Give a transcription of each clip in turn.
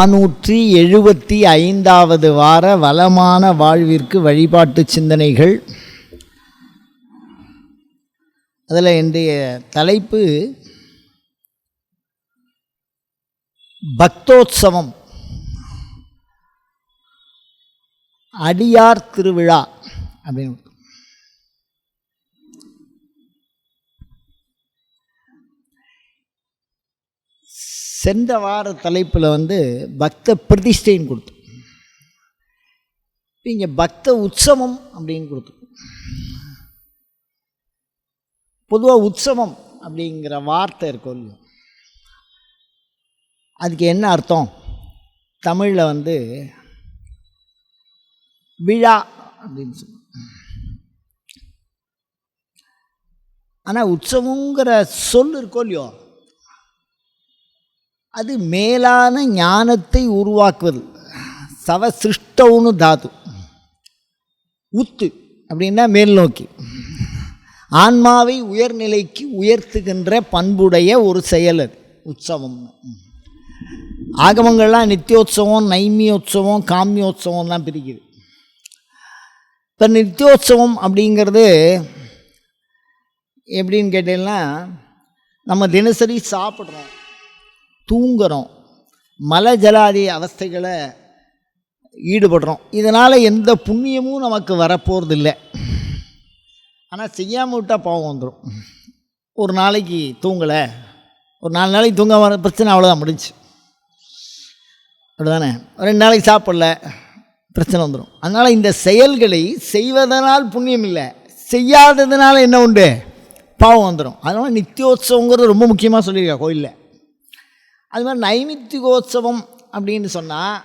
நானூற்றி எழுபத்தி ஐந்தாவது வார வளமான வாழ்விற்கு வழிபாட்டு சிந்தனைகள். அதில் இன்றைய தலைப்பு பக்தோத்சவம். அடியார் திருவிழா அப்படின்னு. சென்ற வார தலைப்பில் வந்து பக்த பிரதிஷ்டைன்னு கொடுத்தோம். இங்கே பக்த உற்சவம் அப்படின்னு கொடுத்தோம். பொதுவாக உற்சவம் அப்படிங்கிற வார்த்தை இருக்கும் இல்லையா? அதுக்கு என்ன அர்த்தம்? தமிழில் வந்து விழா அப்படின்னு சொல்லுவோம். ஆனால் உற்சவங்கிற சொல் இருக்கோ இல்லையோ? அது மேலான ஞானத்தை உருவாக்குவது. சவ சிருஷ்டவுன்னு தாது. உத்து அப்படின்னா மேல் நோக்கி. ஆன்மாவை உயர்நிலைக்கு உயர்த்துகின்ற பண்புடைய ஒரு செயல் அது உற்சவம் ஆகமங்கள்லாம் நித்தியோத்சவம் நைமியோத்சவம் காமியோத்சவம்லாம் பிரிக்குது. இப்போ நித்தியோத்சவம் அப்படிங்கிறது எப்படின்னு கேட்டீங்கன்னா நம்ம தினசரி சாப்பிட்றோம். தூங்குறோம். மல ஜலாதி அவஸ்தைகளை ஈடுபடுறோம். இதனால் எந்த புண்ணியமும் நமக்கு வரப்போகிறது இல்லை ஆனால் செய்யாமல் விட்டால் பாவம் வந்துடும் ஒரு நாளைக்கு தூங்கலை. ஒரு நாலு நாளைக்கு தூங்க வர பிரச்சனை அவ்வளோதான் முடிஞ்சு அப்படிதானே? ரெண்டு நாளைக்கு சாப்பிடல பிரச்சனை வந்துடும் அதனால் இந்த செயல்களை செய்வதனால் புண்ணியம் இல்லை. செய்யாததுனால என்ன உண்டு? பாவம் வந்துடும் அதனால் நித்தியோத்சவங்கிறது ரொம்ப முக்கியமாக சொல்லியிருக்கா கோயிலில். அது மாதிரி நைமித்திகோத்சவம் அப்படின்னு சொன்னால்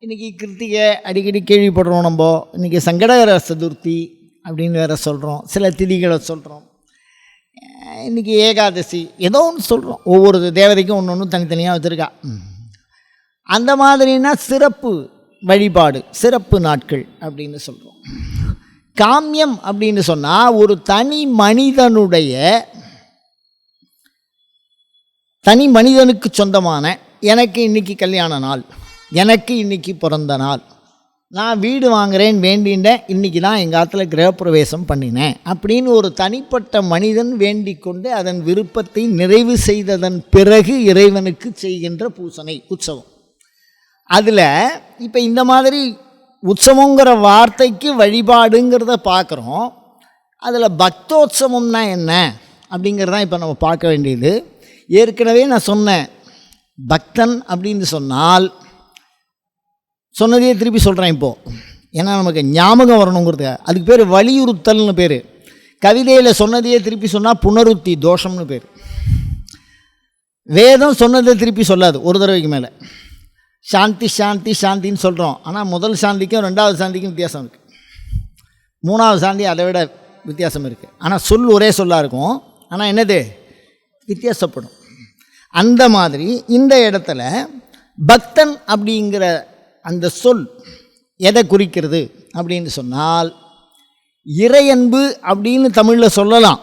இன்றைக்கி கிருத்திகை அடிக்கடி கேள்விப்படுறோம் நம்ம. இன்றைக்கி சங்கடகர சதுர்த்தி அப்படின்னு வேறு சொல்கிறோம் சில திதிகளை சொல்கிறோம் இன்றைக்கி ஏகாதசி ஏதோ ஒன்று சொல்கிறோம் ஒவ்வொரு தேவதைக்கும் ஒன்று ஒன்று தனித்தனியாக வச்சுருக்கா. அந்த மாதிரினா சிறப்பு வழிபாடு சிறப்பு நாட்கள் அப்படின்னு சொல்கிறோம் காமியம் அப்படின்னு சொன்னால் ஒரு தனி மனிதனுடைய தனி மனிதனுக்கு சொந்தமான எனக்கு இன்றைக்கி கல்யாண நாள் எனக்கு இன்றைக்கி பிறந்த நாள். நான் வீடு வாங்குகிறேன் வேண்டின்றேன் இன்றைக்கி தான் எங்கள் ஆற்றுல கிரகப்பிரவேசம் பண்ணினேன். அப்படின்னு ஒரு தனிப்பட்ட மனிதன் வேண்டிக் கொண்டு அதன் விருப்பத்தை நிறைவு செய்ததன் பிறகு இறைவனுக்கு செய்கின்ற பூசனை உற்சவம். அதில் இப்போ இந்த மாதிரி உற்சவங்கிற வார்த்தைக்கு வழிபாடுங்கிறத பார்க்குறோம் அதில் பக்தோத்சவம்னா என்ன? அப்படிங்கிறதான் இப்போ நம்ம பார்க்க வேண்டியது. ஏற்கனவே நான் சொன்னேன். பக்தன் அப்படின்னு சொன்னால் சொன்னதையே திருப்பி சொல்கிறேன் இப்போது ஏன்னா நமக்கு ஞாபகம் வரணுங்கிறது அதுக்கு பேர் வலியுறுத்தல்னு பேர். கவிதையில் சொன்னதையே திருப்பி சொன்னால் புனருத்தி தோஷம்னு பேர். வேதம் சொன்னதை திருப்பி சொல்லாது ஒரு தடவைக்கு மேலே. சாந்தி சாந்தி சாந்தின்னு சொல்கிறோம் ஆனால் முதல் சாந்திக்கும் ரெண்டாவது சாந்திக்கும் வித்தியாசம் இருக்குது மூணாவது சாந்தி அதை விட வித்தியாசம் இருக்குது ஆனால் சொல் ஒரே சொல்லாக இருக்கும். ஆனால் என்னது? வித்தியாசப்படும். அந்த மாதிரி இந்த இடத்துல பக்தன் அப்படிங்கிற அந்த சொல் எதை குறிக்கிறது அப்படின்னு சொன்னால் இறையன்பு அப்படின்னு தமிழில் சொல்லலாம்.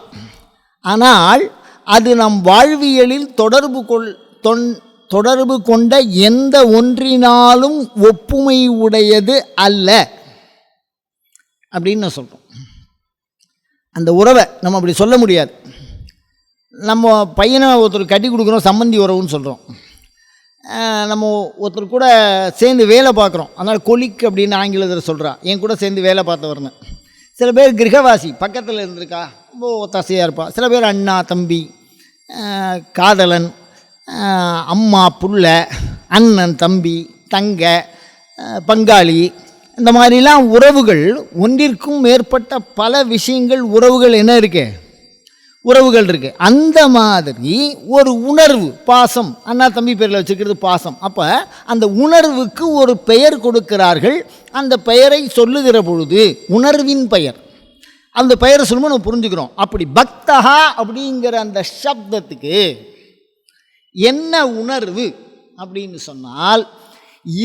ஆனால் அது நம் வாழ்வியலில் தொடர்பு கொள் தொன் தொடர்பு கொண்ட எந்த ஒன்றினாலும் ஒப்புமை உடையது அல்ல அப்படின்னு நான் சொல்கிறோம் அந்த உறவை நம்ம அப்படி சொல்ல முடியாது. நம்ம பையனை ஒருத்தர் கட்டி கொடுக்குறோம் சம்மந்தி உறவுன்னு சொல்கிறோம் நம்ம ஒருத்தர் கூட சேர்ந்து வேலை பார்க்குறோம். அதனால் கொலிக் அப்படின்னு ஆங்கிலத்தில் சொல்கிறா என் கூட சேர்ந்து வேலை பார்த்தவர்னு. சில பேர் கிரகவாசி பக்கத்தில் இருந்திருக்கா. ரொம்ப ஒத்தாசையாக இருப்பாள் சில பேர் அண்ணா தம்பி காதலன் அம்மா புள்ள அண்ணன் தம்பி தங்க பங்காளி. இந்த மாதிரிலாம் உறவுகள் ஒன்றிற்கும் மேற்பட்ட பல விஷயங்கள் உறவுகள் என்ன இருக்கு? உறவுகள் இருக்குது அந்த மாதிரி ஒரு உணர்வு பாசம் அண்ணா தம்பி பேரில் வச்சுருக்கிறது பாசம். அப்போ அந்த உணர்வுக்கு ஒரு பெயர் கொடுக்கிறார்கள். அந்த பெயரை சொல்லுகிற பொழுது உணர்வின் பெயர். அந்த பெயரை சொல்லும்போது நம்ம புரிஞ்சுக்கிறோம். அப்படி பக்தகா அப்படிங்கிற அந்த சப்தத்துக்கு என்ன உணர்வு அப்படின்னு சொன்னால்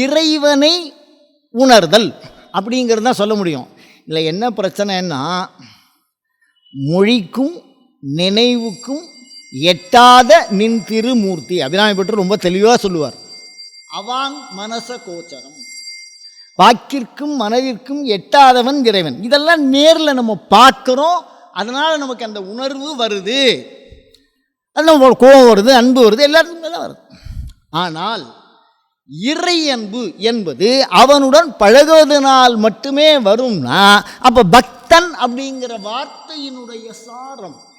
இறைவனை உணர்தல் அப்படிங்கிறது தான் சொல்ல முடியும். இல்லை என்ன பிரச்சனைன்னா மொழிக்கும் நினைவுக்கும் எட்டாத நின் திருமூர்த்தி. அபிராமி பற்றி ரொம்ப தெளிவாக சொல்லுவார். அவாங் மனச கோச்சரம். வாக்கிற்கும் மனதிற்கும் எட்டாதவன் இறைவன். இதெல்லாம் நேரில் நம்ம பார்க்குறோம். அதனால் நமக்கு அந்த உணர்வு வருது. அது நம்ம கோபம் வருது அன்பு வருது எல்லாத்துக்கும் மேலே வருது. ஆனால் இறை அன்பு என்பது அவனுடன் பழகுவதனால் மட்டுமே வரும்னா அப்போ பக்தன் அப்படிங்கிற வார்த்தையினுடைய சாரம்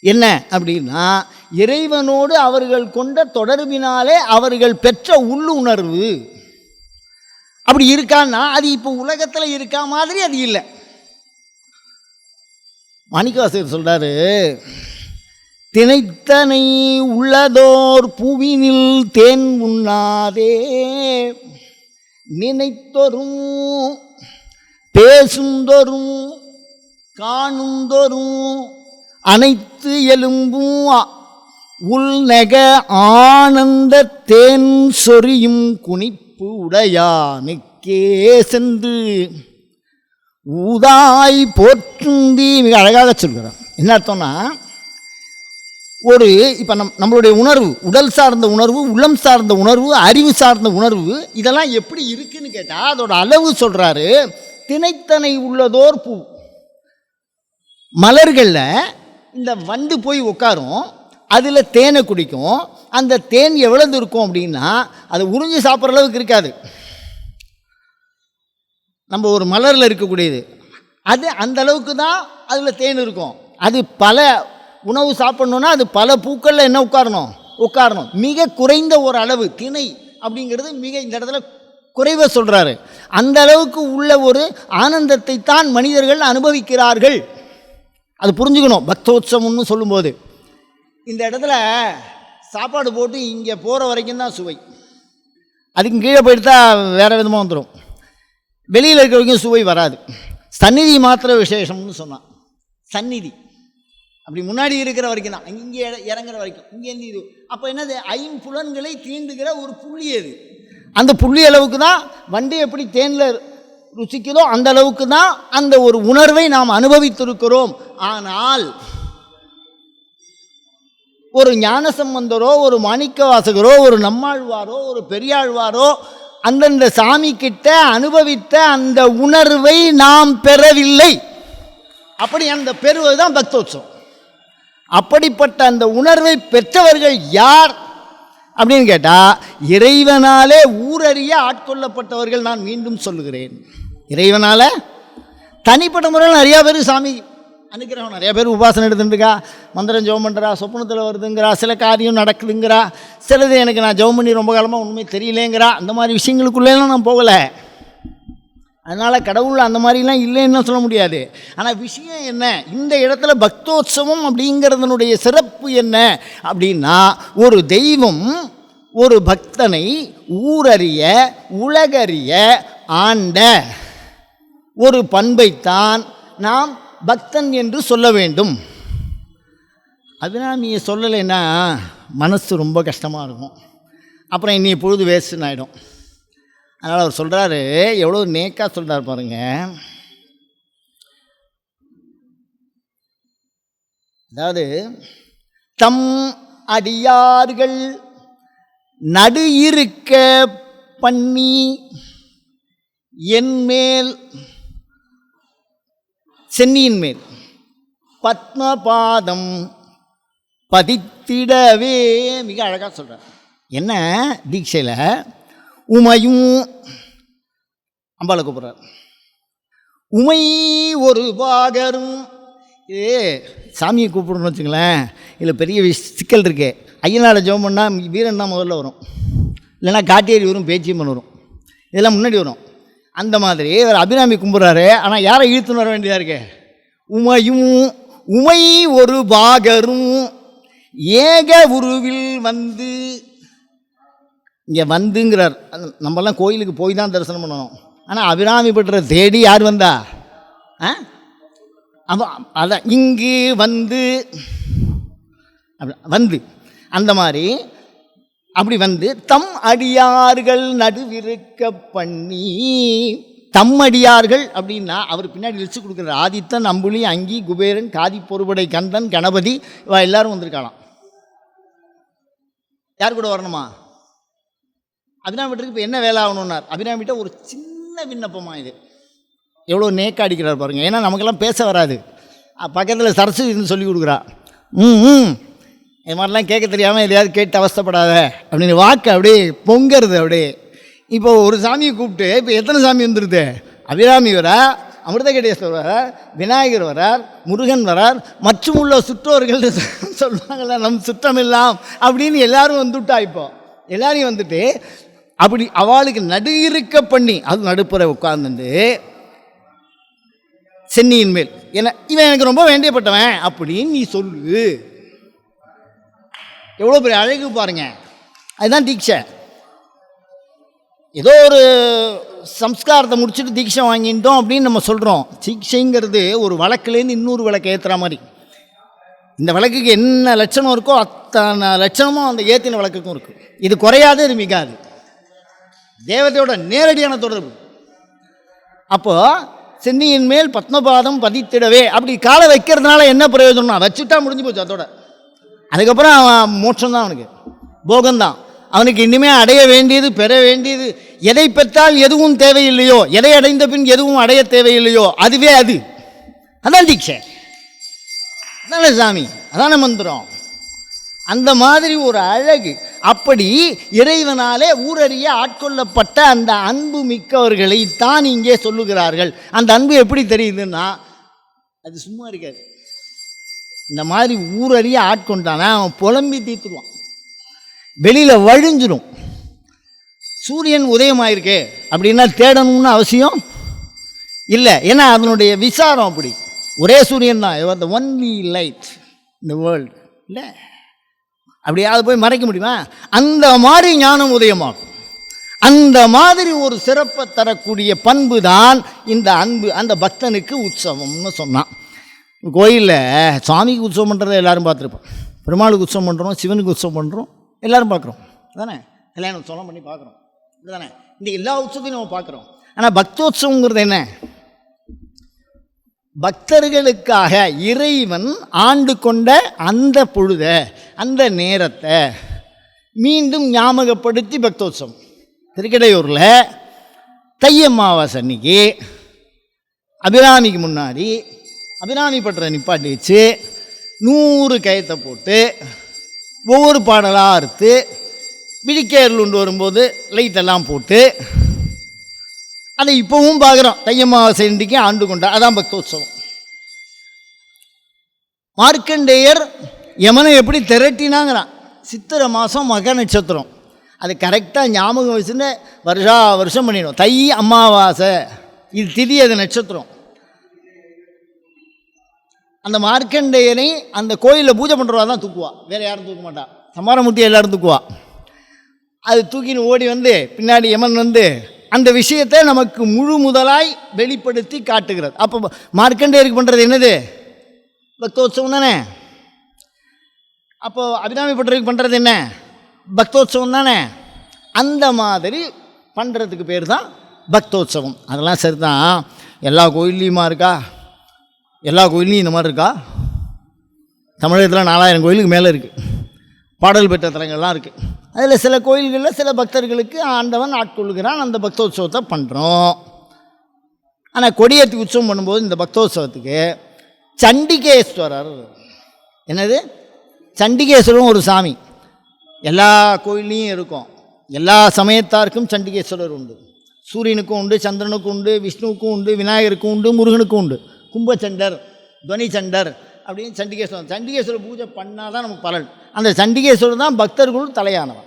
என்ன அப்படின்னா இறைவனோடு அவர்கள் கொண்ட தொடர்பினாலே அவர்கள் பெற்ற உள்ளுணர்வு. அப்படி இருக்கான்னா அது இப்போ உலகத்தில் இருக்கா மாதிரி அது இல்லை. மாணிக்கவாசகர் சொல்றாரு திணைத்தனை உள்ளதோர் புவினில் தேன் உண்ணாதே. நினைத்தொரும் பேசுந்தொரும் காணுந்தொரும் அனைத்து எலும்பும் உள்நெக ஆனந்த தேன் சொரியும் குனிப்பு உடையானுக்கே சென்று. ஊதாய் போற்றுந்தி மிக அழகாக சொல்கிறார். என்ன அர்த்தம்னா ஒரு இப்போ நம் நம்மளுடைய உணர்வு உடல் சார்ந்த உணர்வு உள்ளம் சார்ந்த உணர்வு அறிவு சார்ந்த உணர்வு இதெல்லாம் எப்படி இருக்குன்னு கேட்டால் அதோட அளவு சொல்கிறாரு திணைத்தனை உள்ளதோர் பூ. மலர்களில் இந்த வண்டு போய் உட்காரும் அதில் தேனை குடிக்கும். அந்த தேன் எவ்வளவு இருக்கும் அப்படின்னா அதை உறிஞ்சி சாப்பிட்ற அளவுக்கு இருக்காது. நம்ம ஒரு மலரில் இருக்கக்கூடியது. அது அந்த அளவுக்கு தான் அதில் தேன் இருக்கும். அது பல உணவு சாப்பிட்ணுன்னா அது பல பூக்களில் என்ன உட்காரணும்? உட்காரணும். மிக குறைந்த ஒரு அளவு திணை அப்படிங்கிறது மிக இந்த இடத்துல குறைவாக சொல்கிறாரு அந்த அளவுக்கு உள்ள ஒரு ஆனந்தத்தை தான் மனிதர்கள் அனுபவிக்கிறார்கள். அது புரிஞ்சுக்கணும். பக்தோத்சவம்னு சொல்லும்போது. இந்த இடத்துல சாப்பாடு போட்டு இங்கே போகிற வரைக்கும் தான் சுவை. அதுக்கு கீழே போயிட்டு வேறு விதமாக வந்துடும் வெளியில் இருக்கிற வரைக்கும் சுவை வராது. சந்நிதி மாத்திர விசேஷம்னு சொன்னான். சந்நிதி. அப்படி முன்னாடி இருக்கிற வரைக்கும் தான். இங்கே இறங்குற வரைக்கும். இங்கேருந்து இது. அப்போ என்னது? ஐம்புலன்களை தீண்டுகிற ஒரு புள்ளி அது. அந்த புள்ளி அளவுக்கு தான் வண்டி எப்படி தேனில் ருசிக்குதோ அந்த அளவுக்கு தான் அந்த ஒரு உணர்வை நாம் அனுபவித்திருக்கிறோம். ஆனால் ஒரு ஞானசம்பந்தரோ ஒரு மாணிக்க வாசகரோ ஒரு நம்மாழ்வாரோ ஒரு பெரியாழ்வாரோ அந்தந்த சாமி கிட்ட அனுபவித்த அந்த உணர்வை நாம் பெறவில்லை. அப்படி அந்த பெறுவது தான் பக்தோத்சவம். அப்படிப்பட்ட அந்த உணர்வை பெற்றவர்கள் யார்? அப்படின்னு கேட்டால் இறைவனாலே ஊரறிய ஆட்கொள்ளப்பட்டவர்கள் நான் மீண்டும் சொல்கிறேன் இறைவனால் தனிப்பட்ட முறையில் நிறையா பேர் சாமி அனுக்கிரகம் நிறையா பேர் உபாசனை எடுத்துட்டுருக்கா மந்திரம் ஜெபம் பண்ணுறா சொப்பனத்தில் வருதுங்கிறா சில காரியம் நடக்குதுங்கிறா. சிலது எனக்கு நான் ஜெபம் பண்ணி ரொம்ப காலமாக ஒன்றுமே தெரியலேங்கிறா. அந்த மாதிரி விஷயங்களுக்குள்ளேலாம் நான் போகலை. அதனால் கடவுள் அந்த மாதிரிலாம் இல்லைன்னு சொல்ல முடியாது. ஆனால் விஷயம் என்ன? இந்த இடத்துல பக்தோத்சவம் அப்படிங்கிறதனுடைய சிறப்பு என்ன? அப்படின்னா ஒரு தெய்வம் ஒரு பக்தனை ஊரறிய உலகறிய ஆண்ட. ஒரு பண்பைத்தான் நாம் பக்தன் என்று சொல்ல வேண்டும். அதனால் நீ சொல்லலைன்னா மனசு ரொம்ப கஷ்டமாக இருக்கும். அப்புறம் இன்னி பொழுது வேஸ்ட்டுன்னு ஆகிடும் அதனால் அவர் சொல்கிறாரு எவ்வளோ நேக்காக சொல்கிறார் பாருங்கள் அதாவது தம் அடியார்கள் நடு இருக்க பண்ணி என் மேல் சென்னியின் மேல். பத்மபாதம் பதித்திடவே மிக அழகாக சொல்கிறார் என்ன தீட்சையில்? உமையும் அம்பாளை கூப்பிட்றார். உமை ஒரு பாகரும் ஏ சாமியை கூப்பிடணும்னு வச்சுங்களேன் இதில் பெரிய சிக்கல் இருக்கே. ஐயனால ஜெபம் பண்ணால் வீரன் தான் முதல்ல வரும். இல்லைன்னா காட்டேரி வரும் பேச்சியம்மன் வரும். இதெல்லாம் முன்னாடி வரும். அந்த மாதிரி. இவர் அபிராமி கும்பிட்றாரு. ஆனால் யாரை இழுத்துன்னு வர வேண்டியதாக இருக்கு? உமையும் உமை ஒரு பாகரும் ஏக உருவில் வந்து இங்கே வந்துங்கிறார். நம்மலாம் கோயிலுக்கு போய் தான் தரிசனம் பண்ணணும். ஆனால் அபிராமி பெற்ற தேடி யார் வந்தா? ஆ? அவன் அதான் இங்கு வந்து அப்படி வந்து. அந்த மாதிரி அப்படி வந்து தம் அடியார்கள் நடுவிருக்க பண்ணி தம் அடியார்கள் அப்படின்னா அவர் பின்னாடி லிஸ்ட் கொடுக்குறாரு. ஆதித்தன் அம்புலி அங்கி குபேரன் காதி பொறுபடை கந்தன் கணபதி இவ எல்லாரும் வந்திருக்காளாம். யார் கூட வரணுமா? அபினாமிட்டருக்கு இப்போ என்ன வேலை ஆகணும்னார்? அபிராமிட்ட ஒரு சின்ன விண்ணப்பமா இது. எவ்வளோ நேக்க அடிக்கிறார் பாருங்க. ஏன்னா நமக்கெல்லாம் பேச வராது. பக்கத்தில் சரஸ்வதி சொல்லி கொடுக்குறா. ம் ம். இது மாதிரிலாம் கேட்க தெரியாமல் எதையாவது கேட்டு அவஸ்தைப்படாத. அப்படின்னு வாக்கு அப்படியே பொங்கிறது அப்படியே. இப்போ ஒரு சாமியை கூப்பிட்டு இப்போ எத்தனை சாமி வந்துடுது அபிராமி வரா அமிர்தகடேஸ்வரர் வரார் விநாயகர் வரார் முருகன் வரார் மற்றும் உள்ள சுற்றோர்கள் சொல்லுவாங்கள்ல நம் சுற்றமெல்லாம் அப்படின்னு எல்லாரும் வந்துட்டா இப்போ. எல்லாரையும் வந்துட்டு அப்படி அவளுக்கு நடு இருக்க பண்ணி அது நடுப்புற உட்கார்ந்துட்டு சென்னியின் மேல். என்ன இவன் எனக்கு ரொம்ப வேண்டியப்பட்டவன் அப்படின்னு நீ சொல்லு. எவ்வளோ பெரிய அழகு பாருங்க. அதுதான் தீட்சை ஏதோ ஒரு சம்ஸ்காரத்தை முடிச்சுட்டு தீட்சை வாங்கிட்டோம் அப்படின்னு நம்ம சொல்கிறோம் தீட்சைங்கிறது ஒரு வழக்குலேருந்து இன்னொரு விளக்கு ஏற்றுற மாதிரி. இந்த வழக்குக்கு என்ன லட்சணம் இருக்கோ அத்தனை லட்சணமும் அந்த ஏற்றின வழக்குக்கும் இருக்குது இது குறையாது இது மிகாது. தேவதையோட நேரடியான தொடர்பு. அப்போது சென்னியின் மேல் பத்மபாதம் பதித்திடவே. அப்படி காலை வைக்கிறதுனால என்ன பிரயோஜனம்னா வச்சுட்டா முடிஞ்சு போச்சு அதோட. அதுக்கப்புறம் அவன் மோட்சம் தான் அவனுக்கு. போகம்தான். அவனுக்கு இனிமேல் அடைய வேண்டியது பெற வேண்டியது எதை பெற்றால் எதுவும் தேவையில்லையோ எதை அடைந்த பின் எதுவும் அடைய தேவையில்லையோ அதுவே அது. அதான் தீட்சை. அதான சாமி? அதான மந்திரம். அந்த மாதிரி ஒரு அழகு. அப்படி இறைவனாலே ஊரறிய ஆட்கொள்ளப்பட்ட அந்த அன்பு மிக்கவர்களை தான் இங்கே சொல்லுகிறார்கள். அந்த அன்பு எப்படி தெரியுதுன்னா அது சும்மா இருக்காது. இந்த மாதிரி ஊரறிய ஆட்கொண்டானா அவன் புலம்பி தீர்த்துடுவான் வெளியில் வழிஞ்சிடும் சூரியன் உதயமாயிருக்கு அப்படின்னா தேடணும்னு அவசியம் இல்லை. ஏன்னா அதனுடைய விசாரம் அப்படி. ஒரே சூரியன் தான். த ஒன்லி லைட் இந்த வேர்ல்டு இல்லை? அப்படியாவது போய் மறைக்க முடியுமா? அந்த மாதிரி ஞானம் உதயமாகும். அந்த மாதிரி ஒரு சிறப்பை தரக்கூடிய பண்பு தான் இந்த அன்பு அந்த பக்தனுக்கு உற்சவம்னு சொன்னான். கோயிலில் சாமிக்கு உற்சவம் பண்ணுறதை எல்லோரும் பார்த்துருப்போம். பெருமாளுக்கு உற்சவம் பண்ணுறோம் சிவனுக்கு உற்சவம் பண்ணுறோம் எல்லோரும் பார்க்குறோம். தானே கல்யாணம் உற்சவம் பண்ணி பார்க்குறோம். தானே இந்த எல்லா உற்சவத்தையும் நம்ம பார்க்குறோம். ஆனால் பக்தோத்சவங்கிறது என்ன? பக்தர்களுக்காக இறைவன் ஆண்டு கொண்ட அந்த பொழுத அந்த நேரத்தை மீண்டும் ஞாபகப்படுத்தி பக்தோத்சவம் திருக்கடையூரில் தை அமாவாசை அன்னைக்கு அபிராமிக்கு முன்னாடி அபிராமி பட்டரை நிப்பாட்டி வச்சு நூறு கயத்தை போட்டு ஒவ்வொரு பாடலாக அறுத்து விழிக்கேருளுண்டு வரும்போது லைட்டெல்லாம் போட்டு அதை இப்போவும் பார்க்குறோம். தையமாவாசை இன்றைக்கு ஆண்டு கொண்டா அதான் பக்தோத்சவம். மார்க்கண்டேயர் யமனை எப்படி திரட்டினாங்கிறான்? சித்திரை மாதம் மக நட்சத்திரம். அது கரெக்டாக ஞாபகம் வச்சுன்னு வருஷா வருஷம் பண்ணிடும் தை அமாவாசை. இது திதி அது நட்சத்திரம். அந்த மார்க்கண்டேயனை அந்த கோயிலில் பூஜை பண்ணுறவா தான் தூக்குவா. வேறு யாரும் தூக்க மாட்டா. சமாரமூர்த்தி எல்லாரும் தூக்குவா. அது தூக்கின்னு ஓடி வந்து பின்னாடி யமன் வந்து அந்த விஷயத்தை நமக்கு முழு முதலாய் வெளிப்படுத்தி காட்டுகிறது அப்போ மார்க்கண்டேயருக்கு பண்ணுறது என்னது? பக்தோத்சவம் தானே? அப்போ அபிராமி பட்டருக்கு பண்ணுறது என்ன? பக்தோத்சவம் தானே? அந்த மாதிரி பண்ணுறதுக்கு பேர் தான் பக்தோத்சவம். அதெல்லாம் சரிதான். எல்லா கோயில்லையுமா இருக்கா? எல்லா கோயில்லையும் இந்த மாதிரி இருக்கா? தமிழகத்தில் நாலாயிரம் கோயிலுக்கு மேலே இருக்குது பாடல் பெற்ற தலங்கள்லாம் இருக்குது அதில் சில கோயில்களில் சில பக்தர்களுக்கு ஆண்டவன் ஆட்கொள்கிறான் அந்த பக்தோத்சவத்தை பண்ணுறோம் ஆனால் கொடியேற்றி உற்சவம் பண்ணும்போது இந்த பக்தோத்சவத்துக்கு சண்டிகேஸ்வரர் என்னது? சண்டிகேஸ்வரரும் ஒரு சாமி. எல்லா கோயில்லையும் இருக்கும். எல்லா சமயத்தாருக்கும் சண்டிகேஸ்வரர் உண்டு. சூரியனுக்கும் உண்டு சந்திரனுக்கும் உண்டு விஷ்ணுவுக்கும் உண்டு விநாயகருக்கும் உண்டு முருகனுக்கும் உண்டு. கும்பச்சண்டர் துவனி சண்டர் அப்படின்னு சண்டிகேஸ்வரன் சண்டிகேஸ்வரர் பூஜை பண்ணால் தான் நமக்கு பலன். அந்த சண்டிகேஸ்வரர் தான் பக்தர்களும் தலையானவன்.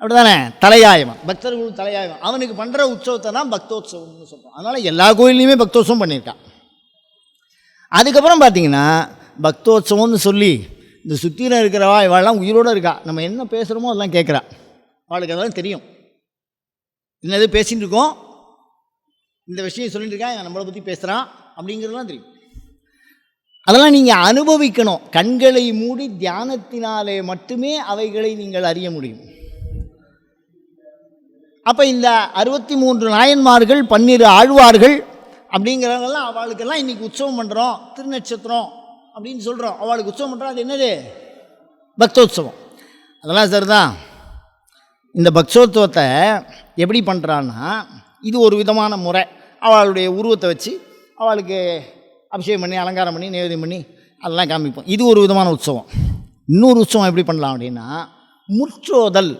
அப்படி தானே தலையாயவன். பக்தர்களும் தலையாயவன். அவனுக்கு பண்ணுற உற்சவத்தை தான் பக்தோத்சவம்னு சொல்கிறோம் அதனால் எல்லா கோயில்லையுமே பக்தோத்சவம் பண்ணியிருக்கான். அதுக்கப்புறம் பார்த்தீங்கன்னா பக்தோத்சவம்னு சொல்லி இந்த சுற்றின இருக்கிறவா இவாளெல்லாம் உயிரோடு இருக்கா? நம்ம என்ன பேசுகிறோமோ அதெல்லாம் கேட்குறா. அவளுக்கு அதெல்லாம் தெரியும். என்னது பேசிகிட்டு இருக்கோம்? இந்த விஷயம் சொல்லிட்டு இருக்கான் நம்மளை பற்றி பேசுகிறான் அப்படிங்கிறதுலாம் தெரியும். அதெல்லாம் நீங்கள் அனுபவிக்கணும். கண்களை மூடி தியானத்தினாலே மட்டுமே அவைகளை நீங்கள் அறிய முடியும். அப்போ இந்த அறுபத்தி மூன்று நாயன்மார்கள் பன்னிரு ஆழ்வார்கள் அப்படிங்கிறவங்கெல்லாம் அவளுக்கெல்லாம் இன்றைக்கி உற்சவம் பண்ணுறோம் திருநட்சத்திரம் அப்படின்னு சொல்கிறோம் அவளுக்கு உற்சவம் பண்ணுறோம் அது என்னது? பக்தோத்சவம். அதெல்லாம் சரிதான். இந்த பக்தோத்சவத்தை எப்படி பண்ணுறான்னா இது ஒரு விதமான முறை. அவளுடைய உருவத்தை வச்சு அவளுக்கு அபிஷேகம் பண்ணி அலங்காரம் பண்ணி நைவேத்தியம் பண்ணி அதெல்லாம் காமிப்போம். இது ஒரு விதமான உற்சவம். இன்னொரு உற்சவம் எப்படி பண்ணலாம் அப்படின்னா முற்றோதல்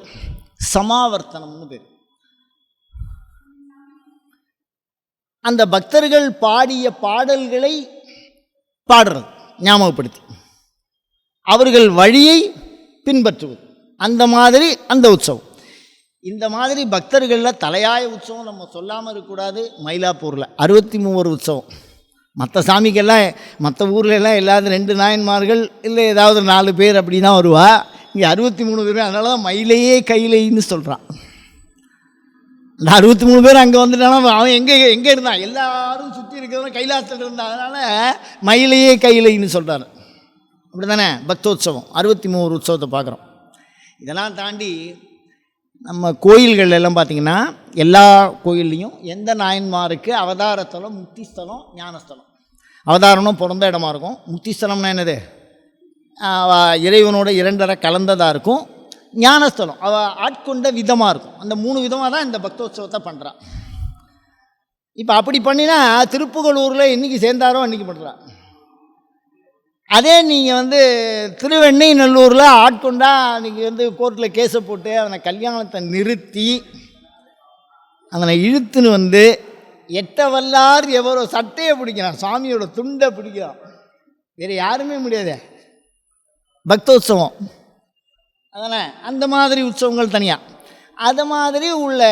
சமாவர்த்தனம்னு பேர். அந்த பக்தர்கள் பாடிய பாடல்களை பாடுறது ஞாபகப்படுத்தி. அவர்கள் வழியை பின்பற்றுவது. அந்த மாதிரி அந்த உற்சவம். இந்த மாதிரி பக்தர்களில் தலையாய உற்சவம் நம்ம சொல்லாமல் இருக்கக்கூடாது மயிலாப்பூரில். அறுபத்தி மூவர் உற்சவம். மற்ற சாமிக்கெல்லாம் மற்ற ஊர்லெல்லாம் இல்லாத ரெண்டு நாயன்மார்கள் இல்லை ஏதாவது நாலு பேர் அப்படி தான் வருவா. இங்கே அறுபத்தி மூணு பேர் அதனால தான் மயிலையே கையிலைன்னு சொல்கிறான் நான் அறுபத்தி மூணு பேர் அங்கே வந்துட்டானா அவன் எங்கே எங்கே இருந்தான்? எல்லாரும் சுற்றி இருக்கிறவங்க கைலாசத்தில் இருந்தான். அதனால் மயிலையே கையிலைன்னு சொல்கிறாரு அப்படி தானே பக்தோத்சவம் அறுபத்தி மூணு உற்சவத்தை பார்க்குறோம். இதெல்லாம் தாண்டி நம்ம கோயில்கள் எல்லாம் பார்த்திங்கன்னா எல்லா கோயில்லையும் எந்த நாயன்மாருக்கு அவதாரத்தலம் முக்திஸ்தலம் ஞானஸ்தலம். அவதாரம்னா பிறந்த இடமா இருக்கும். முக்திஸ்தலம்னா என்னது? இறைவனோட இரண்டரை கலந்ததாக இருக்கும். ஞானஸ்தலம் அவ ஆட்கொண்ட விதமாக இருக்கும். அந்த மூணு விதமாக தான் இந்த பக்தோத்சவத்தை பண்ணுறான் இப்போ அப்படி பண்ணினா திருப்புகலூரில் இன்றைக்கி சேர்ந்தாரோ அன்றைக்கி பண்ணுறான் அதே நீங்கள் வந்து திருவெண்ணை நல்லூரில் ஆட்கொண்டா நீங்கள் வந்து கோர்ட்டில் கேஸை போட்டு அவனை கல்யாணத்தை நிறுத்தி அதனை இழுத்துன்னு வந்து எட்ட வல்லார் எவரோ சட்டையை பிடிக்கிறான் சாமியோட துண்டை பிடிக்கிறான். வேறு யாருமே முடியாதே. பக்தோத்சவம் அதனால் அந்த மாதிரி உற்சவங்கள் தனியாக அது மாதிரி உள்ள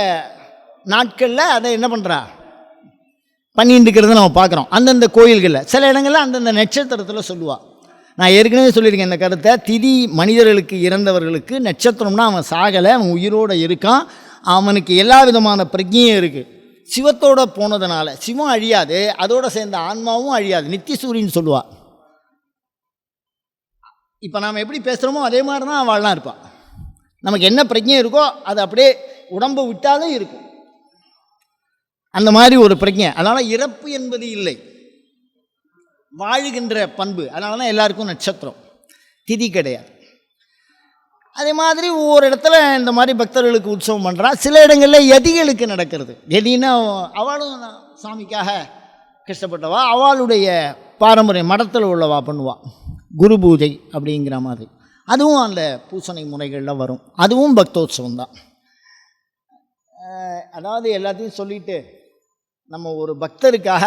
நாட்களில் அதை என்ன பண்ணுறா பண்ணிட்டு இருக்கிறத நம்ம பார்க்குறோம். அந்தந்த கோயில்களில். சில இடங்களில் அந்தந்த நட்சத்திரத்தில் சொல்லுவாள் நான் ஏற்கனவே சொல்லியிருக்கேன் இந்த கருத்தை. திதி மனிதர்களுக்கு இறந்தவர்களுக்கு நட்சத்திரம்னா அவன் சாகலை அவன் உயிரோடு இருக்கான் அவனுக்கு எல்லா விதமான பிரஜையும் இருக்குது சிவத்தோட போனதுனால சிவம் அழியாது அதோடு சேர்ந்த ஆன்மாவும் அழியாது. நித்திய சூரியன் சொல்லுவாள் இப்போ நாம் எப்படி பேசுகிறோமோ அதே மாதிரி தான் அவள்லாம் இருப்பாள் நமக்கு என்ன பிரஜை இருக்கோ அது அப்படியே உடம்பை விட்டாலும் இருக்கும். அந்த மாதிரி ஒரு பிரஜை. அதனால் இறப்பு என்பது இல்லை. வாழுகின்ற பண்பு. அதனால தான் எல்லாருக்கும் நட்சத்திரம். திதி கிடையாது. அதே மாதிரி ஒவ்வொரு இடத்துல இந்த மாதிரி பக்தர்களுக்கு உற்சவம் பண்ணுறா சில இடங்களில் எதிகளுக்கு நடக்கிறது. எதினா அவளும் சாமிக்காக கஷ்டப்பட்டவா? அவளுடைய பாரம்பரிய மடத்தில் உள்ளவா பண்ணுவா. குரு பூஜை அப்படிங்கிற மாதிரி. அதுவும் அந்த பூசணை முறைகளில் வரும். அதுவும் பக்தோத்சவம் தான். அதாவது எல்லாத்தையும் சொல்லிட்டு நம்ம ஒரு பக்தருக்காக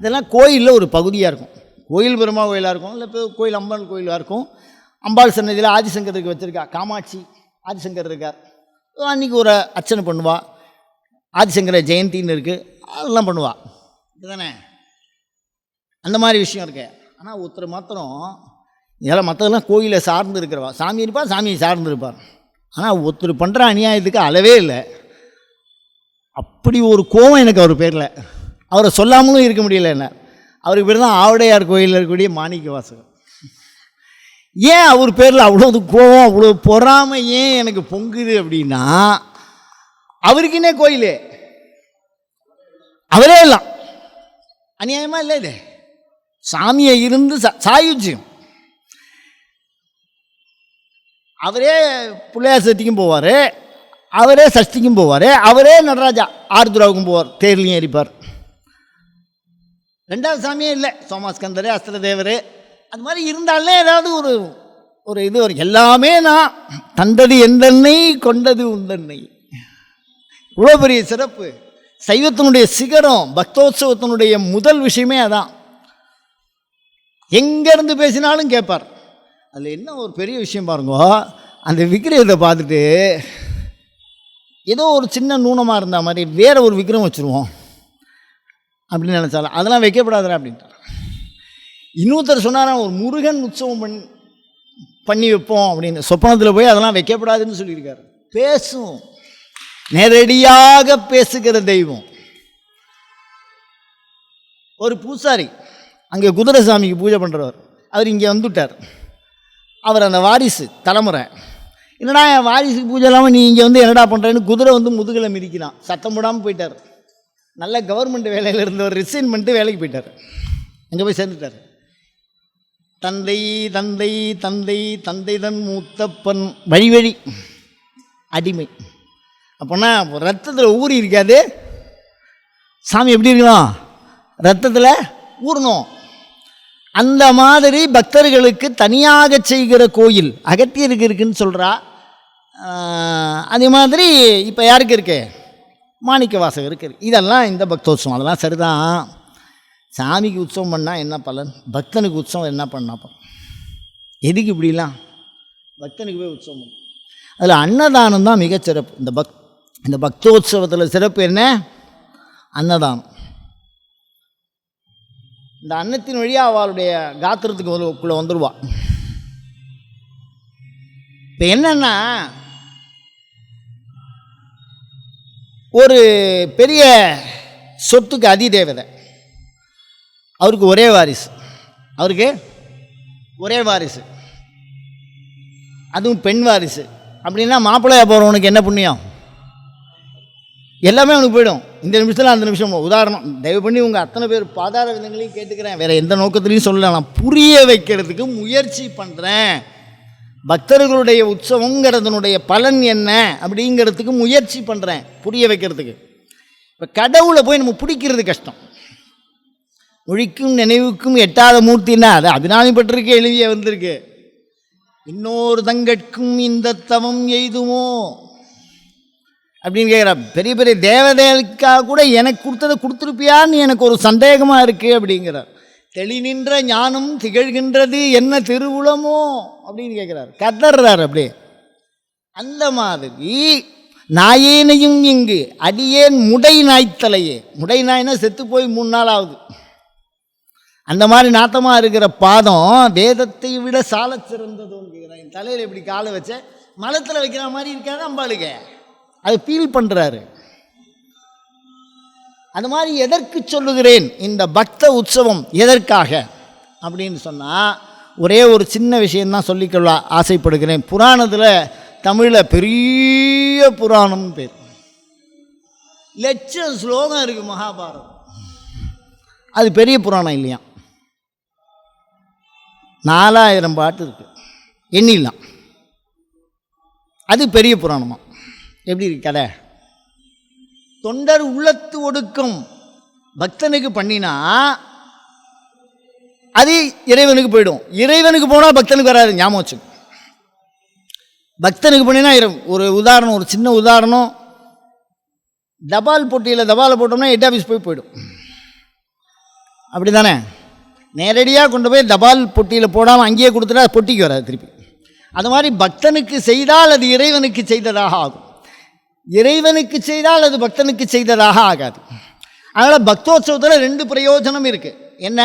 இதெல்லாம் கோயிலில் ஒரு பகுதியாக இருக்கும். கோயில் பெருமா கோயிலாக இருக்கும் இல்லை இப்போ கோயில் அம்பன் கோயிலாக இருக்கும். அம்பாள் சன்னதியில் ஆதிசங்கருக்கு வச்சுருக்கா காமாட்சி ஆதிசங்கர் இருக்கார். அன்றைக்கி ஒரு அர்ச்சனை பண்ணுவாள் ஆதிசங்கர ஜெயந்தின்னு இருக்குது அதெல்லாம் பண்ணுவாள் இதுதானே? அந்த மாதிரி விஷயம் இருக்கு. ஆனால் ஒருத்தர் மாத்திரம் இதெல்லாம் மற்றதெல்லாம் கோயிலை சார்ந்து இருக்கிறவா. சாமி இருப்பார் சாமியை சார்ந்து இருப்பார் ஆனால் ஒருத்தர் பண்ணுற அநியாயத்துக்கு அளவே இல்லை. அப்படி ஒரு கோவம் எனக்கு அவர் பேரில். அவரை சொல்லாமலும் இருக்க முடியல என்ன? அவருக்கு பேர் தான் ஆவடையார் கோயிலில் இருக்கக்கூடிய மாணிக்க வாசகம் ஏன் அவர் பேரில் அவ்வளோ கோவம் அவ்வளோ பொறாமை ஏன் எனக்கு பொங்குது அப்படின்னா அவருக்குன்னே கோயில்? அவரே எல்லாம். அநியாயமாக இல்லை இது? சாமியை இருந்து சாயுஜ்யம். அவரே பிள்ளையார் சக்திக்கும் போவார் அவரே சஷ்டிக்கும் போவார் அவரே நடராஜா ஆர்துராவுக்கும் போவார் தேர்லையும் எரிப்பார் ரெண்டாவது சாமியே இல்லை. சோமாஸ்கந்தர் அஸ்திரதேவர். அது மாதிரி இருந்தாலே ஏதாவது ஒரு ஒரு இது ஒரு எல்லாமே நான் தந்தது எந்தெண்ணெய் கொண்டது உந்தெண்ணெய் இவ்வளோ பெரிய சிறப்பு. சைவத்தினுடைய சிகரம் பக்தோத்சவத்தினுடைய முதல் விஷயமே அதான். எங்கேருந்து பேசினாலும் கேட்பார். அதில் என்ன ஒரு பெரிய விஷயம் பாருங்க. அந்த விக்கிரகத்தை பார்த்துட்டு ஏதோ ஒரு சின்ன நூனமாக இருந்த மாதிரி வேறு ஒரு விக்கிரம் வச்சுருவோம். அப்படின்னு நினச்சாலும் அதெல்லாம் வைக்கப்படாதுரா அப்படின்ட்டார் இன்னொருத்தர் சொன்னாராம் ஒரு முருகன் உற்சவம் பண்ணி பண்ணி வைப்போம் அப்படின்னு. சொப்பனத்தில் போய் அதெல்லாம் வைக்கப்படாதுன்னு சொல்லியிருக்காரு. பேசும். நேரடியாக பேசுகிற தெய்வம். ஒரு பூசாரி அங்கே குதிரை சாமிக்கு பூஜை பண்ணுறவர் அவர் இங்கே வந்துவிட்டார் அவர் அந்த வாரிசு தலைமுறை. என்னடா என் வாரிசுக்கு பூஜை இல்லாமல் நீ இங்கே வந்து என்னடா பண்ணுறேன்னு குதிரை வந்து முதுகில் மிதிக்கிறான். சத்தம் போடாமல் போயிட்டார். நல்ல கவர்மெண்ட் வேலையில் இருந்தவர் ரிசைன் பண்ணிட்டு வேலைக்கு போயிட்டார். அங்கே போய் சேர்ந்துட்டார். தந்தை தந்தை தந்தை தந்தை தன் மூத்தப்பன். வழி வழி. அடிமை. அப்போனா ரத்தத்தில் ஊறி இருக்காது. சாமி எப்படி இருக்கணும் ரத்தத்தில் ஊறணும். அந்த மாதிரி பக்தர்களுக்கு தனியாக செய்கிற கோயில் அகத்தியருக்கு இருக்குன்னு சொல்கிறா அதே மாதிரி இப்போ யாருக்கு இருக்குது மாணிக்க வாசகருக்கு இதெல்லாம் இந்த பக்தோத்சவம். அதெல்லாம் சரிதான். சாமிக்கு உற்சவம் பண்ணால் என்ன பலன்? பக்தனுக்கு உற்சவம் என்ன பண்ணா பலன்? எதுக்கு இப்படிலாம்? பக்தனுக்கு போய் உற்சவம் பண்ணும் அதில் அன்னதானம் தான் மிகச்சிறப்பு இந்த பக் இந்த பக்தோத்சவத்தில் சிறப்பு என்ன? அன்னதானம். இந்த அன்னத்தின் வழியாக அவளுடைய காத்திரத்துக்கு உள்ளே வந்துடுவாள் இப்போ என்னென்னா ஒரு பெரிய சொத்துக்கு அதிதேவதை. அவருக்கு ஒரே வாரிசு. அவருக்கு ஒரே வாரிசு. அதுவும் பெண் வாரிசு. அப்படின்னா மாப்பிள்ளையா போகிறவனுக்கு என்ன புண்ணியம்? எல்லாமே அவனுக்கு போயிடும். இந்த நிமிஷத்தில் அந்த நிமிஷம் உதாரணம் தயவு பண்ணி உங்கள் அத்தனை பேர் பாதார விதங்களையும் கேட்டுக்கிறேன். வேறு எந்த நோக்கத்துலையும் சொல்லலை. நான் புரிய வைக்கிறதுக்கு முயற்சி பண்ணுறேன் பக்தர்களுடைய உற்சவங்கிறதுனுடைய பலன் என்ன அப்படிங்கிறதுக்கு முயற்சி பண்ணுறேன் புரிய வைக்கிறதுக்கு. இப்போ கடவுளை போய் நம்ம பிடிக்கிறது கஷ்டம். மொழிக்கும் நினைவுக்கும் எட்டாத மூர்த்தின்னா அது அபிராமிப்பட்டிருக்கு எழுதிய வந்திருக்கு. இன்னொரு தங்கட்கும் இந்த தவம் எய்துமோ? அப்படின்னு கேட்குற பெரிய பெரிய தேவதைகளுக்காக கூட எனக்கு கொடுத்ததை கொடுத்துருப்பியான்னு எனக்கு ஒரு சந்தேகமாக இருக்குது அப்படிங்கிறார். தெளி நின்ற ஞானம் திகழ்கின்றது என்ன திருவுளமோ அப்படின்னு கேட்குறாரு கதறார் அப்படியே. அந்த மாதிரி நாயேனையும் இங்கு அடியேன் முடை நாய்த்தலையே. முடை நாய்னா செத்து போய் மூணு நாள் ஆகுது. அந்த மாதிரி நாத்தமாக இருக்கிற பாதம் வேதத்தை விட சால சிறந்ததுன்னு என் தலையில் இப்படி காலை வச்ச மலத்தில் வைக்கிற மாதிரி இருக்காது அம்பாளுக்கு. அது ஃபீல் பண்ணுறாரு அது மாதிரி எதற்கு சொல்லுகிறேன்? இந்த பக்த உற்சவம் எதற்காக? அப்படின்னு சொன்னால் ஒரே ஒரு சின்ன விஷயந்தான் சொல்லிக்கொள்ள ஆசைப்படுகிறேன். புராணத்தில் தமிழில் பெரிய புராணம்னு பேர். லட்சம் ஸ்லோகம் இருக்குது மகாபாரதம். அது பெரிய புராணம் இல்லையா? நாலாயிரம் பாட்டு இருக்குது எண்ணிடலாம். அது பெரிய புராணமாக எப்படி இருக்கு கதை? தொண்டர் உள்ளத்து ஒடுக்கம். பக்தனுக்கு பண்ணினா அது இறைவனுக்கு போயிடும். இறைவனுக்கு போனால் பக்தனுக்கு வராது ஞாபகம் வச்சு பக்தனுக்கு பண்ணினா ஒரு உதாரணம் ஒரு சின்ன உதாரணம். தபால் போட்டியில் தபாலை போட்டோம்னா ஹெட் ஆஃபீஸ் போய் போயிடும். அப்படி தானே நேரடியாக கொண்டு போய் தபால் பொட்டியில் போடாமல் அங்கேயே கொடுத்துட்டா அது பொட்டிக்கு வராது திருப்பி. அது மாதிரி பக்தனுக்கு செய்தால் அது இறைவனுக்கு செய்ததாக ஆகும். இறைவனுக்கு செய்தால் அது பக்தனுக்கு செய்ததாக ஆகாது. அதனால் பக்தோத்சவத்தில் ரெண்டு பிரயோஜனம் இருக்குது என்ன?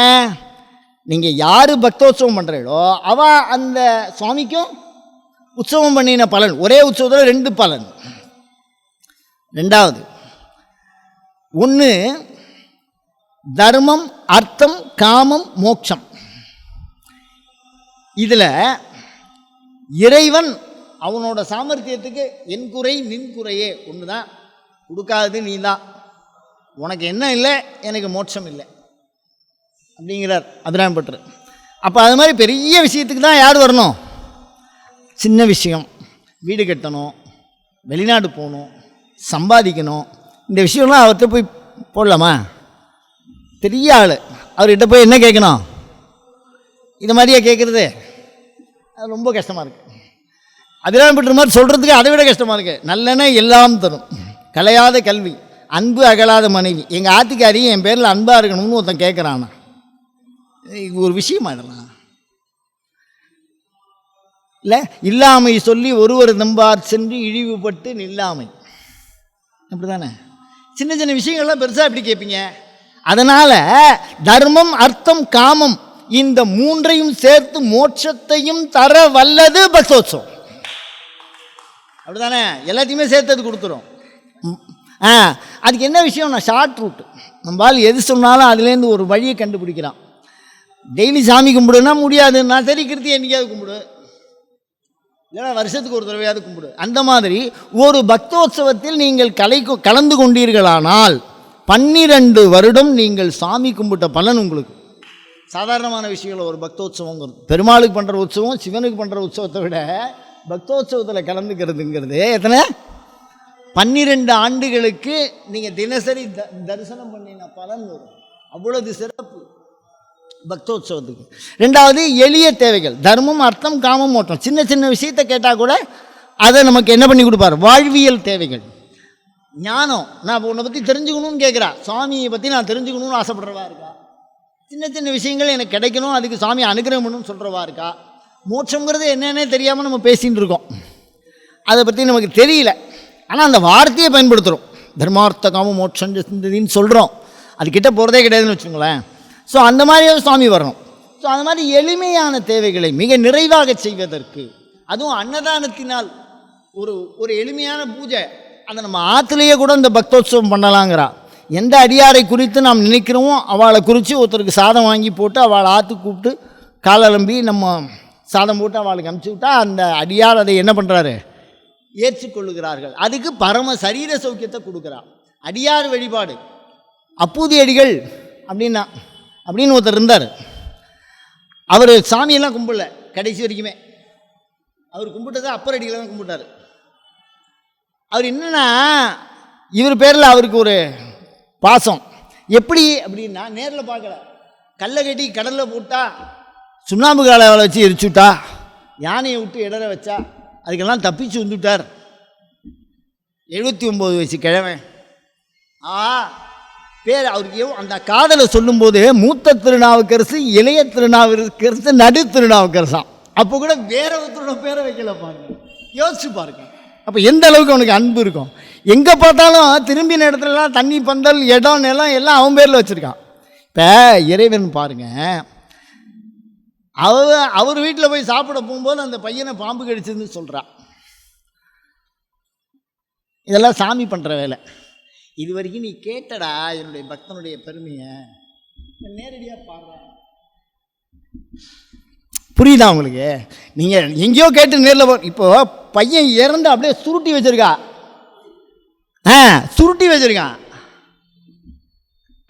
நீங்கள் யார் பக்தோத்சவம் பண்ணுறீங்களோ அவ அந்த சுவாமிக்கும் உற்சவம் பண்ணின பலன் ஒரே உற்சவத்தில் ரெண்டு பலன். ரெண்டாவது ஒன்று தர்மம் அர்த்தம் காமம் மோட்சம். இதில் இறைவன் அவனோட சாமர்த்தியத்துக்கு என் குறை நின் குறையே. ஒன்று தான் கொடுக்காதது நீ தான் உனக்கு என்ன இல்லை எனக்கு மோட்சம் இல்லை. அப்படிங்கிறார் அபிராம் அப்போ அது மாதிரி பெரிய விஷயத்துக்கு தான் யார் வரணும்? சின்ன விஷயம். வீடு கட்டணும் வெளிநாடு போகணும் சம்பாதிக்கணும். இந்த விஷயம்லாம் அவர்கிட்ட போய் போடலாமா? பெரிய ஆள். அவர்கிட்ட போய் என்ன கேட்கணும்? இது மாதிரியா கேட்குறது? அது ரொம்ப கஷ்டமாக இருக்குது அபிராமி பெற்ற மாதிரி சொல்கிறதுக்கு அதை விட கஷ்டமாக இருக்குது நல்லெண்ணெய் எல்லாம் தரும். கலையாத கல்வி அன்பு அகலாத மனைவி. எங்கள் ஆத்திக்காரி என் பேரில் அன்பாக இருக்கணும்னு ஒருத்தன் கேட்குறானா இது ஒரு விஷயமா இதெல்லாம்? இல்லை இல்லாமை சொல்லி ஒருவர் நம்பார் சென்று இழிவுபட்டு நில்லாமை. அப்படி தானே சின்ன சின்ன விஷயங்கள்லாம் பெருசாக எப்படி கேட்பீங்க அதனால் தர்மம் அர்த்தம் காமம் இந்த மூன்றையும் சேர்த்து மோட்சத்தையும் தர வல்லது பக்தோத்சவம் அப்படிதானே எல்லாத்தையுமே சேர்த்து அது கொடுத்துரும். ஆ அதுக்கு என்ன விஷயம்னா ஷார்ட் ரூட் நம்மளால் எது சொன்னாலும் அதுலேருந்து ஒரு வழியை கண்டுபிடிக்கிறான். டெய்லி சாமி கும்பிடுனா முடியாது. நான் சரி கிருத்தி என்னைக்காவது கும்பிடு. இல்லைனா வருஷத்துக்கு ஒரு தடவையாவது கும்பிடு. அந்த மாதிரி ஒரு பக்தோத்சவத்தில் நீங்கள் கலை கலந்து கொண்டீர்களானால் பன்னிரண்டு வருடம் நீங்கள் சாமி கும்பிட்ட பலன் உங்களுக்கு. சாதாரணமான விஷயங்கள் ஒரு பக்தோத்சவங்கிறது. பெருமாளுக்கு பண்ணுற உற்சவம் சிவனுக்கு பண்ணுற உற்சவத்தை விட பக்தோத்சவத்தில் கலந்துக்கிறதுங்கிறது. எத்தனை? பன்னிரெண்டு ஆண்டுகளுக்கு நீங்கள் தினசரி த தரிசனம் பண்ணின பலன் வரும். அவ்வளவு சிறப்பு பக்தோத்சவத்துக்கு ரெண்டாவது எளிய தேவைகள். தர்மம் அர்த்தம் காமம் மோட்டம். சின்ன சின்ன விஷயத்தை கேட்டால் கூட அதை நமக்கு என்ன பண்ணி கொடுப்பார்? வாழ்வியல் தேவைகள். ஞானம். நான் இப்போ உன்னை பற்றி தெரிஞ்சுக்கணும்னு கேட்குறா சுவாமியை பற்றி நான் தெரிஞ்சுக்கணும்னு ஆசைப்படுறவா இருக்கா? சின்ன சின்ன விஷயங்கள் எனக்கு கிடைக்கணும். அதுக்கு சாமி அனுகிரகம் பண்ணணும்னு சொல்கிறவா இருக்கா? மோட்சங்கிறது என்னென்னே தெரியாமல் நம்ம பேசிகிட்டு இருக்கோம் அதை பற்றி நமக்கு தெரியல. ஆனால் அந்த வார்த்தையை பயன்படுத்துகிறோம் தர்மார்த்த காம மோட்சம் சிந்ததின்னு சொல்கிறோம் அது போகிறதே கிடையாதுன்னு வச்சுக்கோங்களேன். ஸோ அந்த மாதிரி சுவாமி வரணும். ஸோ அந்த மாதிரி எளிமையான தேவைகளை மிக நிறைவாக செய்வதற்கு அதுவும் அன்னதானத்தினால் ஒரு ஒரு எளிமையான பூஜை அதை நம்ம ஆற்றுலேயே கூட இந்த பக்தோத்சவம் பண்ணலாங்கிறா. எந்த அடியாரை குறித்து நாம் நினைக்கிறோமோ அவளை குறித்து ஒருத்தருக்கு சாதம் வாங்கி போட்டு அவளை ஆற்று கூப்பிட்டு காலலம்பி நம்ம சாதம் போட்டு அவளுக்கு அனுப்பிச்சி விட்டா அந்த அடியார் அதை என்ன பண்ணுறாரு ஏற்றுக்கொள்ளுகிறார்கள். அதுக்கு பரம சரீர சௌக்கியத்தை கொடுக்குறான். அடியார் வழிபாடு. அப்பூதி அடிகள் அப்படின்னா அப்படின்னு ஒருத்தர் இருந்தார். அவர் சாமியெல்லாம் கும்பிடல கடைசி வரைக்குமே. அவர் கும்பிட்டதை அப்பர் அடிகளை தான் கும்பிட்டார். அவர் என்னென்னா இவர் பேரில் அவருக்கு ஒரு பாசம். எப்படி? அப்படின்னா நேரில் பார்க்கல. கல்லை கட்டி கடலில் போட்டால் சுண்ணாம்பு காலை வச்சு எரிச்சுட்டா. யானையை விட்டு இடற வச்சா அதுக்கெல்லாம் தப்பிச்சு வந்துட்டார். எழுபத்தி ஒம்பது வயசு கிழமை ஆ பேர் அவருக்கு அந்த காதலை சொல்லும்போது மூத்த திருநாவுக்கரசு இளைய திருநாவுக்கரசு நடு திருநாவுக்கரசான் அப்போ கூட வேற ஒருத்தரோட பேரை வைக்கல பாருங்க. யோசிச்சு பாருங்க. அப்போ எந்த அளவுக்கு அவனுக்கு அன்பு இருக்கும்? எங்கே பார்த்தாலும் திரும்பின இடத்துலலாம் தண்ணி பந்தல் இடம் நிலம் எல்லாம் அவன் பேரில் வச்சுருக்கான். இப்போ இறைவன் பாருங்கள் அவ அவர் வீட்டில் போய் சாப்பிட போகும்போது அந்த பையனை பாம்பு கடிச்சதுன்னு சொல்கிறான் இதெல்லாம் சாமி பண்ணுற வேலை. இது வரைக்கும் நீ கேட்டடா என்னுடைய பக்தனுடைய பெருமையை. நேரடியாக பாடுற. புரியுதா உங்களுக்கு? நீங்கள் எங்கேயோ கேட்டு நேரில் போ இப்போ பையன் இறந்து அப்படியே சுருட்டி வச்சுருக்கா. ஆ சுருட்டி வச்சுருக்கான்.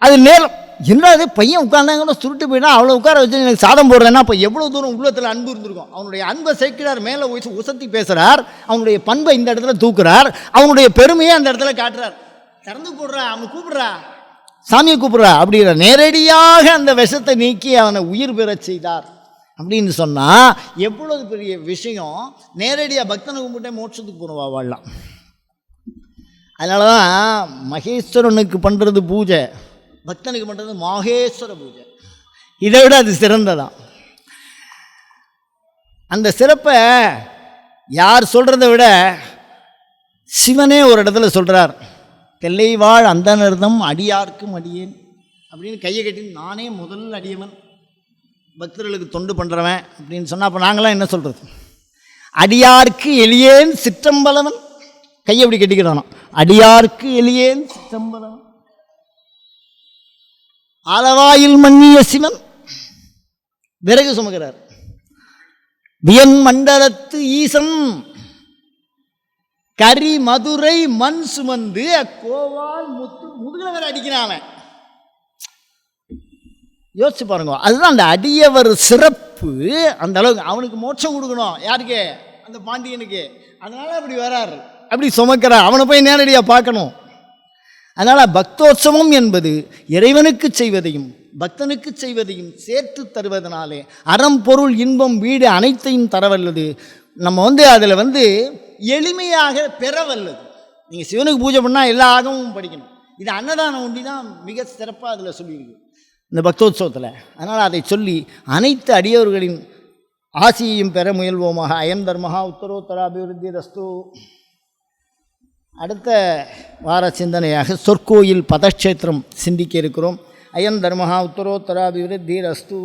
அது நேரம் என்னது பையன் உட்கார்ந்தாங்கன்னு சுருட்டு போயினா அவ்வளோ உட்கார வச்சு எனக்கு சாதம் போடுறேன்னா அப்போ எவ்வளோ தூரம் உள்ளத்தில் அன்பு இருந்திருக்கும்? அவனுடைய அன்பை சேர்க்கிறார் மேலே வயசு உசத்தி பேசுகிறார் அவனுடைய பண்பை இந்த இடத்துல தூக்குறார் அவனுடைய பெருமையை அந்த இடத்துல காட்டுறார். திறந்து போடுறா அவனை கூப்பிடுறா? சாமியை கூப்பிடுறா? அப்படிங்கிற நேரடியாக அந்த விஷத்தை நீக்கி அவனை உயிர் பெறச் செய்தார். அப்படின்னு சொன்னால் எவ்வளவு பெரிய விஷயம்? நேரடியாக பக்தனை கும்பிட்டே மோட்சத்துக்கு போகணுவா வாழலாம். அதனால தான் மகேஸ்வரனுக்கு பண்ணுறது பூஜை. பக்தனுக்கு பண்ணுறது மாகேஸ்வர பூஜை. இதை விட அது சிறந்ததான். அந்த சிறப்பை யார் சொல்கிறத விட சிவனே ஒரு இடத்துல சொல்கிறார் தெல்லைவாழ் அந்த நிறுத்தம் அடியார்க்கும் அடியேன் அப்படின்னு கையை கட்டி நானே முதல் அடியவன். பக்தர்களுக்கு தொண்டு பண்ணுறவன் அப்படின்னு சொன்னால் அப்போ நாங்களாம் என்ன சொல்கிறது அடியார்க்கு எளியேன் சிற்றம்பலவன். கையை அப்படி கட்டிக்கிறானோ அடியார்க்கு எளியேன் சிற்றம்பலவன். அளவாயில் மன்னிய சிவன். விறகு சுமக்கிறார். வியன் மண்டலத்து ஈசம் கரி மதுரை மண் சுமந்து அக்கோவால் முத்து முதுகுல வேற அடிக்கிறான் யோசிச்சு பாருங்க அதுதான் அந்த அடியவர் சிறப்பு. அந்த அளவுக்கு அவனுக்கு மோட்சம் கொடுக்கணும். யாருக்கு? அந்த பாண்டியனுக்கு. அதனால அப்படி வராரு. அப்படி சுமக்கிறார். அவனை போய் நேரடியாக பார்க்கணும். அதனால் பக்தோற்சவம் என்பது இறைவனுக்கு செய்வதையும் பக்தனுக்கு செய்வதையும் சேர்த்து தருவதனாலே அறம் பொருள் இன்பம் வீடு அனைத்தையும் தரவல்லது. நம்ம வந்து அதில் வந்து எளிமையாக பெறவல்லது. நீங்கள் சிவனுக்கு பூஜை பண்ணால் எல்லா ஆகமும் படிக்கணும். இது அன்னதானம் ஒண்டி தான் மிக சிறப்பாக அதில் சொல்லியிருக்கு. இந்த பக்தோத்சவத்தில் அதனால் அதை சொல்லி அனைத்து அடியவர்களின் ஆசியையும் பெற முயல்வோமாக. அயம் தர்மஹா உத்தரோத்தர அபிவிருத்தி ரஸ்து அடுத்த வார சிந்தனையாக சொற்கோயில் பதக்ஷேத்திரம் சிந்திக்க இருக்கிறோம். அயம் தர்மஹா உத்தரோத்தர ரஸ்து